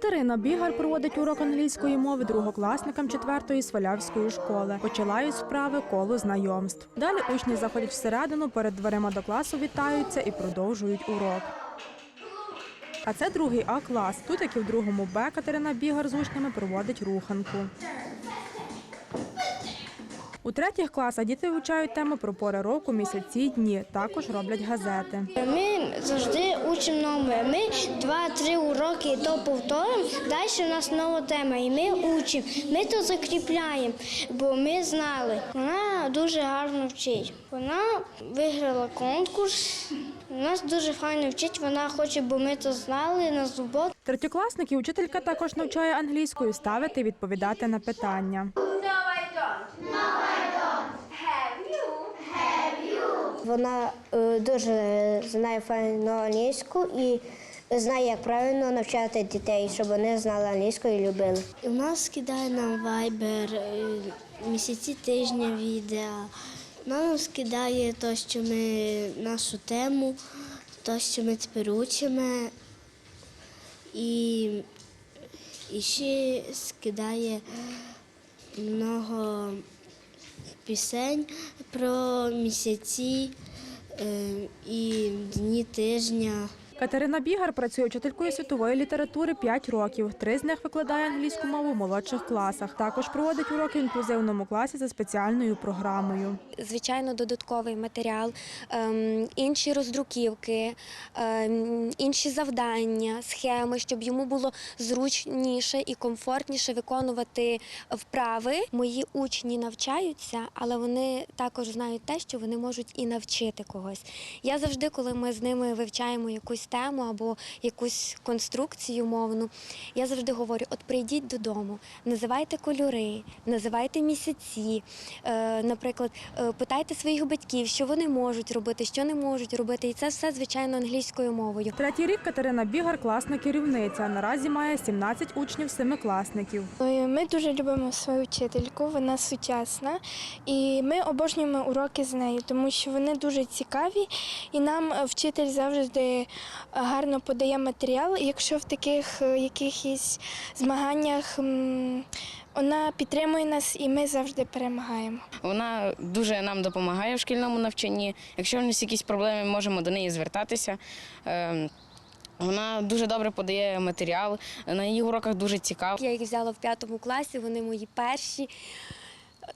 Катерина Бігар проводить урок англійської мови другокласникам 4-ї Свалявської школи. Починають справи коло знайомств. Далі учні заходять всередину, перед дверима до класу вітаються і продовжують урок. А це другий А клас. Тут, як і в другому Б, Катерина Бігар з учнями проводить руханку. У третіх класах діти вивчають теми про пори року, місяці, дні. Також роблять газети. Ми завжди учимо нове. Ми два-три уроки то повторимо, далі у нас нова тема, і ми учимо. Ми то закріпляємо, бо ми знали. Вона дуже гарно вчить. Вона виграла конкурс. Нас дуже файно вчить, вона хоче, бо ми то знали на зубок. Третьокласники учителька також навчає англійською ставити і відповідати на питання. Вона е, дуже знає файно англійську і знає, як правильно навчати дітей, щоб вони знали англійську і любили. У нас скидає нам вайбер місяці тижня відео. Нам скидає те, що ми нашу тему, те, що ми тепер учимо. І, і ще скидає много пісень про місяці е, і дні тижня. Катерина Бігар працює вчителькою світової літератури 5 років. Три з них викладає англійську мову в молодших класах. Також проводить уроки в інклюзивному класі за спеціальною програмою. звичайно, додатковий матеріал, ем, інші роздруківки, ем, інші завдання, схеми, щоб йому було зручніше і комфортніше виконувати вправи. Мої учні навчаються, але вони також знають те, що вони можуть і навчити когось. Я завжди, коли ми з ними вивчаємо якусь тему або якусь конструкцію мовну, я завжди говорю: от прийдіть додому, називайте кольори, називайте місяці. Е, наприклад, е, питайте своїх батьків, що вони можуть робити, що не можуть робити. І це все, звичайно, англійською мовою. Третій рік Катерина Бігар класна керівниця. Наразі має 17 учнів семикласників. Ми дуже любимо свою вчительку, вона сучасна, і ми обожнюємо уроки з нею, тому що вони дуже цікаві, і нам е, вчитель завжди е, гарно подає матеріал. Якщо в таких е, якихось змаганнях вона підтримує нас, і ми завжди перемагаємо. Вона дуже нам допомагає в шкільному навчанні. Якщо в нас якісь проблеми, ми можемо до неї звертатися. Ем, Вона дуже добре подає матеріал. На її уроках дуже цікаво. Я їх взяла в п'ятому класі, вони мої перші.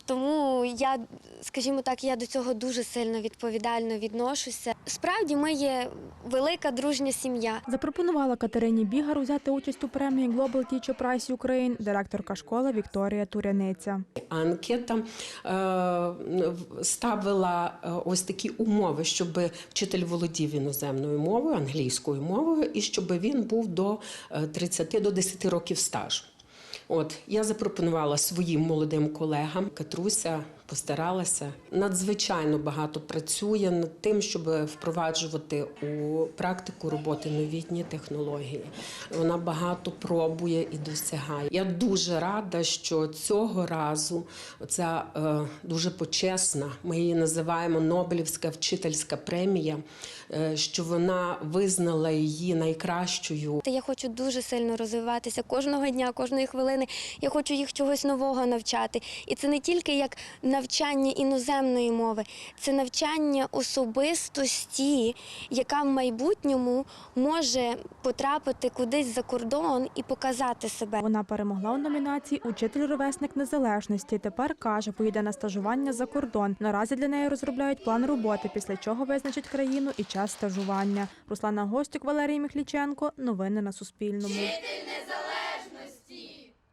Тому я, скажімо так, я до цього дуже сильно відповідально відношуся. Справді, ми є велика дружня сім'я. Запропонувала Катерині Бігар взяти участь у премії Global Teacher Prize Ukraine директорка школи Вікторія Туряниця. Анкета е, ставила е, ось такі умови, щоб вчитель володів іноземною мовою, англійською мовою, і щоб він був до е, 30 до 10 років стажу. От я запропонувала своїм молодим колегам Катруся постаралася надзвичайно багато працює над тим, щоб впроваджувати у практику роботи новітні технології. Вона багато пробує і досягає. Я дуже рада, що цього разу ця е, дуже почесна, ми її називаємо Нобелівська вчительська премія, е, що вона визнала її найкращою Я хочу дуже сильно розвиватися кожного дня, кожної хвилини. Я хочу їх чогось нового навчати. І це не тільки як навчання іноземної мови, це навчання особистості, яка в майбутньому може потрапити кудись за кордон і показати себе. Вона перемогла у номінації Учитель ровесник незалежності. Тепер каже, поїде на стажування за кордон. Наразі для неї розробляють план роботи, після чого визначать країну і час стажування. Руслана Гостюк, Валерій Міхліченко. Новини на Суспільному.